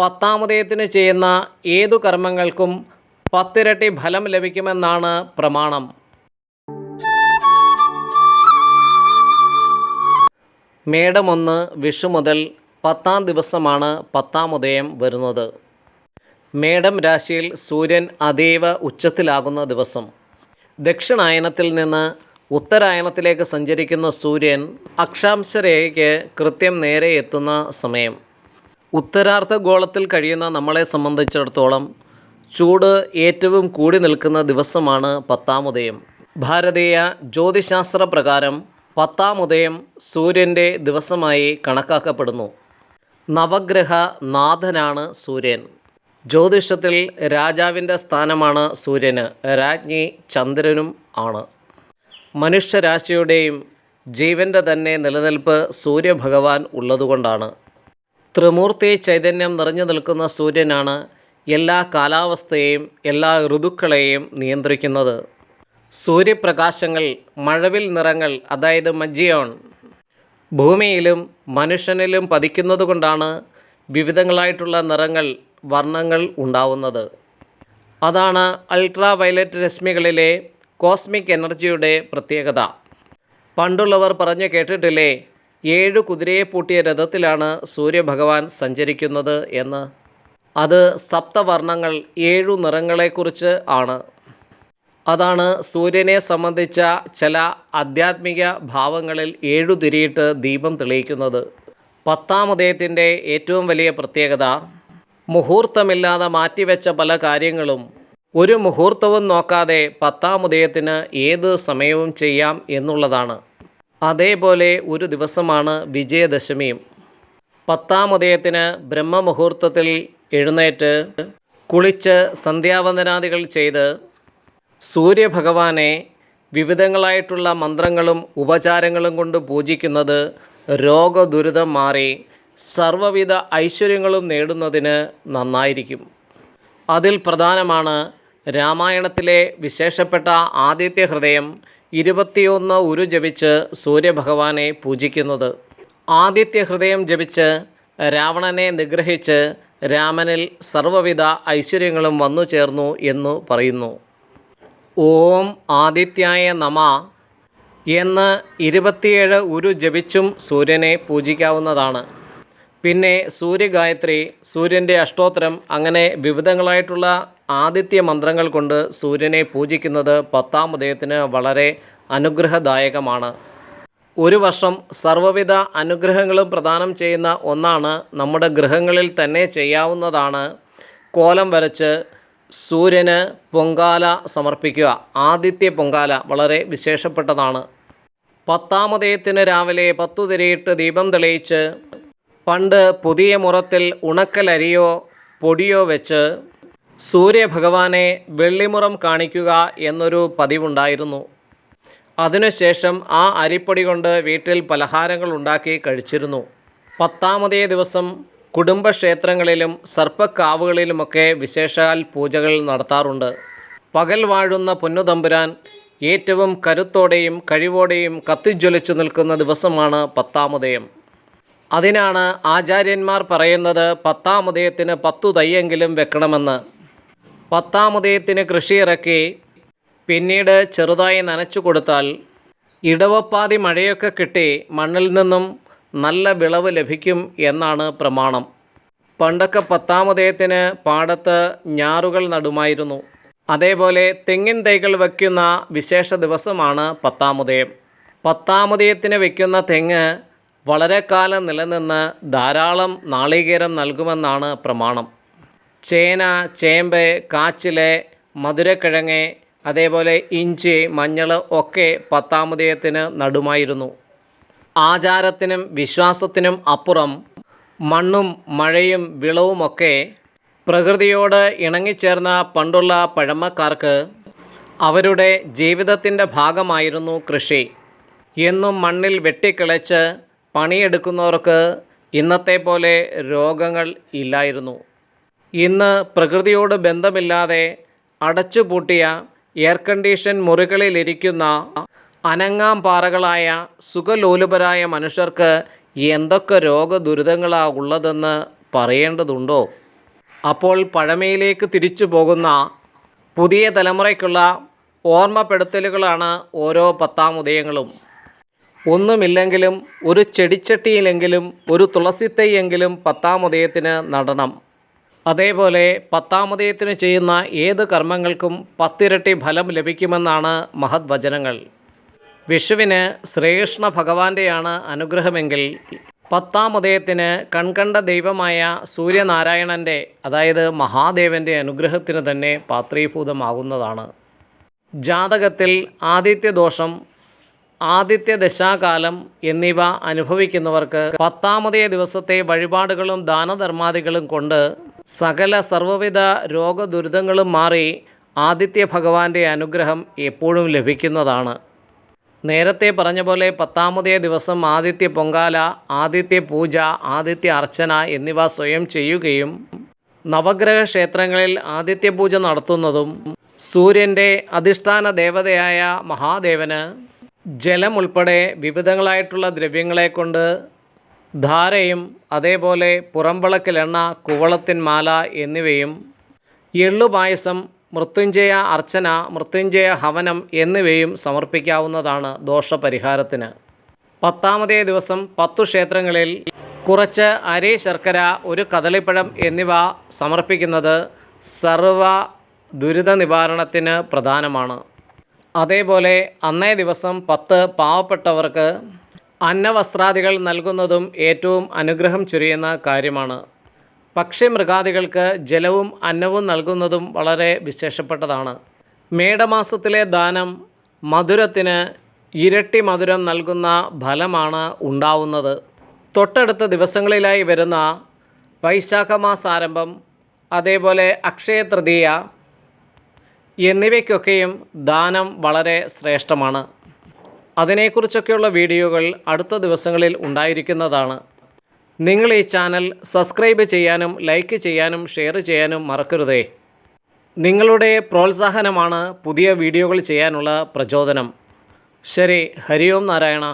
പത്താമുദയത്തിന് ചെയ്യുന്ന ഏതു കർമ്മങ്ങൾക്കും പത്തിരട്ടി ഫലം ലഭിക്കുമെന്നാണ് പ്രമാണം. മേടമൊന്ന് വിഷു മുതൽ പത്താം ദിവസമാണ് പത്താം ഉദയം വരുന്നത്. മേടം രാശിയിൽ സൂര്യൻ അതീവ ഉച്ചത്തിലാകുന്ന ദിവസം. ദക്ഷിണായനത്തിൽ നിന്ന് ഉത്തരായനത്തിലേക്ക് സഞ്ചരിക്കുന്ന സൂര്യൻ അക്ഷാംശരേഖയ്ക്ക് കൃത്യം നേരെ എത്തുന്ന സമയം. ഉത്തരാർദ്ധ ഗോളത്തിൽ കഴിയുന്ന നമ്മളെ സംബന്ധിച്ചിടത്തോളം ചൂട് ഏറ്റവും കൂടി നിൽക്കുന്ന ദിവസമാണ് പത്താമുദയം ഭാരതീയ ജ്യോതിശാസ്ത്ര പ്രകാരം പത്താമുദയം സൂര്യന്റെ ദിവസമായി കണക്കാക്കപ്പെടുന്നു. നവഗ്രഹ നാഥനാണ് സൂര്യൻ. ജ്യോതിഷത്തിൽ രാജാവിന്റെ സ്ഥാനമാണ് സൂര്യന്. രാജ്ഞി ചന്ദ്രനും ആണ്. മനുഷ്യരാശിയുടെയും ജീവന്റെ തന്നെ നിലനിൽപ്പ് സൂര്യഭഗവാൻ ഉള്ളതുകൊണ്ടാണ്. ത്രിമൂർത്തി ചൈതന്യം നിറഞ്ഞു നിൽക്കുന്ന സൂര്യനാണ് എല്ലാ കാലാവസ്ഥയെയും എല്ലാ ഋതുക്കളെയും നിയന്ത്രിക്കുന്നത്. സൂര്യപ്രകാശങ്ങൾ മഴവിൽ നിറങ്ങൾ അതായത് മജ്ജിയോൺ. ഭൂമിയിലും മനുഷ്യനിലും പതിക്കുന്നത് കൊണ്ടാണ് വിവിധങ്ങളായിട്ടുള്ള നിറങ്ങൾ വർണങ്ങൾ ഉണ്ടാവുന്നത്. അതാണ് അൾട്രാ വയലറ്റ് രശ്മികളിലെ കോസ്മിക് എനർജിയുടെ പ്രത്യേകത. പണ്ടുള്ളവർ പറഞ്ഞു കേട്ടിട്ടില്ലേ ഏഴ് കുതിരയെ പൂട്ടിയ രഥത്തിലാണ് സൂര്യഭഗവാൻ സഞ്ചരിക്കുന്നത് എന്ന്. അത് സപ്തവർണങ്ങൾ ഏഴു നിറങ്ങളെക്കുറിച്ച് ആണ്. അതാണ് സൂര്യനെ സംബന്ധിച്ച ചില ആധ്യാത്മിക ഭാവങ്ങളിൽ ഏഴു തിരിയിട്ട് ദീപം തെളിയിക്കുന്നത്. പത്താം ഉദയത്തിന്റെ ഏറ്റവും വലിയ പ്രത്യേകത മുഹൂർത്തമില്ലാതെ മാറ്റിവെച്ച പല കാര്യങ്ങളും. ഒരു മുഹൂർത്തവും നോക്കാതെ പത്താം ഉദയത്തിന് ഏത് സമയവും ചെയ്യാം എന്നുള്ളതാണ്. അതേപോലെ ഒരു ദിവസമാണ് വിജയദശമിയും. പത്താമുദയത്തിന് ബ്രഹ്മമുഹൂർത്തത്തിൽ എഴുന്നേറ്റ് കുളിച്ച് സന്ധ്യാവന്ദനാദികൾ ചെയ്ത് സൂര്യഭഗവാനെ വിവിധങ്ങളായിട്ടുള്ള മന്ത്രങ്ങളും ഉപചാരങ്ങളും കൊണ്ട് പൂജിക്കുന്നത് രോഗദുരിതം മാറി സർവവിധ ഐശ്വര്യങ്ങളും നേടുന്നതിന് നന്നായിരിക്കും. അതിൽ പ്രധാനമാണ് രാമായണത്തിലെ വിശേഷപ്പെട്ട ആദിത്യ ഹൃദയം ഇരുപത്തിയൊന്ന് ഉരു ജപിച്ച് സൂര്യഭഗവാനെ പൂജിക്കുന്നത്. ആദിത്യ ഹൃദയം ജപിച്ച് രാവണനെ നിഗ്രഹിച്ച് രാമനിൽ സർവവിധ ഐശ്വര്യങ്ങളും വന്നു ചേർന്നു എന്നു പറയുന്നു. ഓം ആദിത്യായ നമ. എന്ന് ഇരുപത്തിയേഴ് ഉരു ജപിച്ചും സൂര്യനെ പൂജിക്കാവുന്നതാണ്. പിന്നെ സൂര്യഗായത്രി സൂര്യന്റെ അഷ്ടോത്തരം അങ്ങനെ വിവിധങ്ങളായിട്ടുള്ള ആദിത്യ മന്ത്രങ്ങൾ കൊണ്ട് സൂര്യനെ പൂജിക്കുന്നത് പത്താം ഉദയത്തിന് വളരെ അനുഗ്രഹദായകമാണ്. ഒരു വർഷം സർവവിധ അനുഗ്രഹങ്ങളും പ്രദാനം ചെയ്യുന്ന ഒന്നാണ് നമ്മുടെ ഗൃഹങ്ങളിൽ തന്നെ ചെയ്യാവുന്നതാണ് കോലം വരച്ച് സൂര്യന് പൊങ്കാല സമർപ്പിക്കുക. ആദിത്യ പൊങ്കാല വളരെ വിശേഷപ്പെട്ടതാണ്. പത്താമതയത്തിന് രാവിലെ പത്തു തിരയിട്ട് ദീപം തെളിയിച്ച് പണ്ട് പുതിയ മുറത്തിൽ ഉണക്കലരിയോ പൊടിയോ വെച്ച് സൂര്യഭഗവാനെ വെള്ളിമുറം കാണിക്കുക എന്നൊരു പതിവുണ്ടായിരുന്നു. അതിനുശേഷം ആ അരിപ്പൊടി കൊണ്ട് വീട്ടിൽ പലഹാരങ്ങൾ ഉണ്ടാക്കി കഴിച്ചിരുന്നു. പത്താമതേ ദിവസം കുടുംബക്ഷേത്രങ്ങളിലും സർപ്പക്കാവുകളിലുമൊക്കെ വിശേഷാൽ പൂജകൾ നടത്താറുണ്ട്. പകൽ വാഴുന്ന പൊന്നുതമ്പുരാൻ ഏറ്റവും കരുത്തോടെയും കഴിവോടെയും കത്തിജ്വലിച്ചു നിൽക്കുന്ന ദിവസമാണ് പത്താമുദയം അതിനാണ് ആചാര്യന്മാർ പറയുന്നത് പത്താമുദയത്തിന് പത്തു തയ്യെങ്കിലും വെക്കണമെന്ന്. പത്താമുദയത്തിന് കൃഷി ഇറക്കി പിന്നീട് ചെറുതായി നനച്ചു കൊടുത്താൽ ഇടവപ്പാതി മഴയൊക്കെ കിട്ടി മണ്ണിൽ നിന്നും നല്ല വിളവ് ലഭിക്കും എന്നാണ് പ്രമാണം. പണ്ടൊക്കെ പത്താമുദയത്തിന് പാടത്ത് ഞാറുകൾ നടുമായിരുന്നു. അതേപോലെ തെങ്ങിൻ തൈകൾ വയ്ക്കുന്ന വിശേഷ ദിവസമാണ് പത്താമുദയം പത്താമുദയത്തിന് വയ്ക്കുന്ന തെങ്ങ് വളരെ കാലം നിലനിന്ന് ധാരാളം നാളികേരം നൽകുമെന്നാണ് പ്രമാണം. ചേന ചേമ്പ് കാച്ചിൽ മധുരക്കിഴങ്ങ് അതേപോലെ ഇഞ്ചി മഞ്ഞൾ ഒക്കെ പത്താമുദയത്തിന് നടുമായിരുന്നു. ആചാരത്തിനും വിശ്വാസത്തിനും അപ്പുറം മണ്ണും മഴയും വിളവുമൊക്കെ പ്രകൃതിയോട് ഇണങ്ങിച്ചേർന്ന പണ്ടുള്ള പഴമക്കാർക്ക് അവരുടെ ജീവിതത്തിന്റെ ഭാഗമായിരുന്നു കൃഷി. എന്നും മണ്ണിൽ വെട്ടിക്കിളച്ച് പണിയെടുക്കുന്നവർക്ക് ഇന്നത്തെ പോലെ രോഗങ്ങൾ ഇല്ലായിരുന്നു. ഇന്ന് പ്രകൃതിയോട് ബന്ധമില്ലാതെ അടച്ചുപൂട്ടിയ എയർ കണ്ടീഷൻ മുറികളിലിരിക്കുന്ന അനങ്ങാം പാറകളായ സുഖലോലുപരായ മനുഷ്യർക്ക് എന്തൊക്കെ രോഗദുരിതങ്ങളാണ് ഉള്ളതെന്ന് പറയേണ്ടതുണ്ടോ? അപ്പോൾ പഴമയിലേക്ക് തിരിച്ചു പോകുന്ന പുതിയ തലമുറയ്ക്കുള്ള ഓർമ്മപ്പെടുത്തലുകളാണ് ഓരോ പത്താം ഉദയങ്ങളും. ഒന്നുമില്ലെങ്കിലും ഒരു ചെടിച്ചട്ടിയിലെങ്കിലും ഒരു തുളസിത്തൈയെങ്കിലും പത്താം ഉദയത്തിന് നടണം. അതേപോലെ പത്താമതയത്തിന് ചെയ്യുന്ന ഏത് കർമ്മങ്ങൾക്കും പത്തിരട്ടി ഫലം ലഭിക്കുമെന്നാണ് മഹത് വചനങ്ങൾ വിഷുവിന് ശ്രീകൃഷ്ണ ഭഗവാന്റെയാണ് അനുഗ്രഹമെങ്കിൽ പത്താം ഉദയത്തിന് കൺകണ്ട ദൈവമായ സൂര്യനാരായണന്റെ അതായത് മഹാദേവന്റെ അനുഗ്രഹത്തിന് തന്നെ പാത്രീഭൂതമാകുന്നതാണ്. ജാതകത്തിൽ ആദിത്യദോഷം ആദിത്യ ദശാകാലം എന്നിവ അനുഭവിക്കുന്നവർക്ക് പത്താമതേ ദിവസത്തെ വഴിപാടുകളും ദാനധർമാദികളും കൊണ്ട് സകല സർവവിധ രോഗദുരിതങ്ങളും മാറി ആദിത്യ ഭഗവാന്റെ അനുഗ്രഹം എപ്പോഴും ലഭിക്കുന്നതാണ്. നേരത്തെ പറഞ്ഞ പോലെ പത്താമതേ ദിവസം ആദിത്യ പൊങ്കാല ആദിത്യ പൂജ ആദിത്യ അർച്ചന എന്നിവ സ്വയം ചെയ്യുകയും നവഗ്രഹ ക്ഷേത്രങ്ങളിൽ ആദിത്യ പൂജ നടത്തുന്നതും സൂര്യന്റെ അധിഷ്ഠാന ദേവതയായ മഹാദേവന് ജലം ഉൾപ്പെടെ വിവിധങ്ങളായിട്ടുള്ള ദ്രവ്യങ്ങളെ കൊണ്ട് ധാരയും അതേപോലെ പുറംവിളക്കിലെണ്ണ കുവളത്തിൻ മാല എന്നിവയും എള്ളുപായസം മൃത്യുഞ്ജയ അർച്ചന മൃത്യുഞ്ജയ ഹവനം എന്നിവയും സമർപ്പിക്കാവുന്നതാണ് ദോഷപരിഹാരത്തിന്. പത്താമതേ ദിവസം പത്തു ക്ഷേത്രങ്ങളിൽ കുറച്ച് അരി ശർക്കര ഒരു കദളിപ്പഴം എന്നിവ സമർപ്പിക്കുന്നത് സർവ ദുരിത നിവാരണത്തിന് പ്രധാനമാണ്. അതേപോലെ അന്നേ ദിവസം പത്ത് പാവപ്പെട്ടവർക്ക് അന്നവസ്ത്രാദികൾ നൽകുന്നതും ഏറ്റവും അനുഗ്രഹം ചൊരിയുന്ന കാര്യമാണ്. പക്ഷി മൃഗാദികൾക്ക് ജലവും അന്നവും നൽകുന്നതും വളരെ വിശേഷപ്പെട്ടതാണ്. മേടമാസത്തിലെ ദാനം മധുരത്തിന് ഇരട്ടി മധുരം നൽകുന്ന ഫലമാണ് ഉണ്ടാവുന്നത്. തൊട്ടടുത്ത ദിവസങ്ങളിലായി വരുന്ന വൈശാഖമാസാരംഭം അതേപോലെ അക്ഷയ തൃതീയ എന്നിവയ്ക്കൊക്കെയും ദാനം വളരെ ശ്രേഷ്ഠമാണ്. അതിനെക്കുറിച്ചൊക്കെയുള്ള വീഡിയോകൾ അടുത്ത ദിവസങ്ങളിൽ ഉണ്ടായിരിക്കുന്നതാണ്. നിങ്ങൾ ഈ ചാനൽ സബ്സ്ക്രൈബ് ചെയ്യാനും ലൈക്ക് ചെയ്യാനും ഷെയർ ചെയ്യാനും മറക്കരുതേ. നിങ്ങളുടെ പ്രോത്സാഹനമാണ് പുതിയ വീഡിയോകൾ ചെയ്യാനുള്ള പ്രചോദനം. ശരി ഹരിയോം നാരായണ.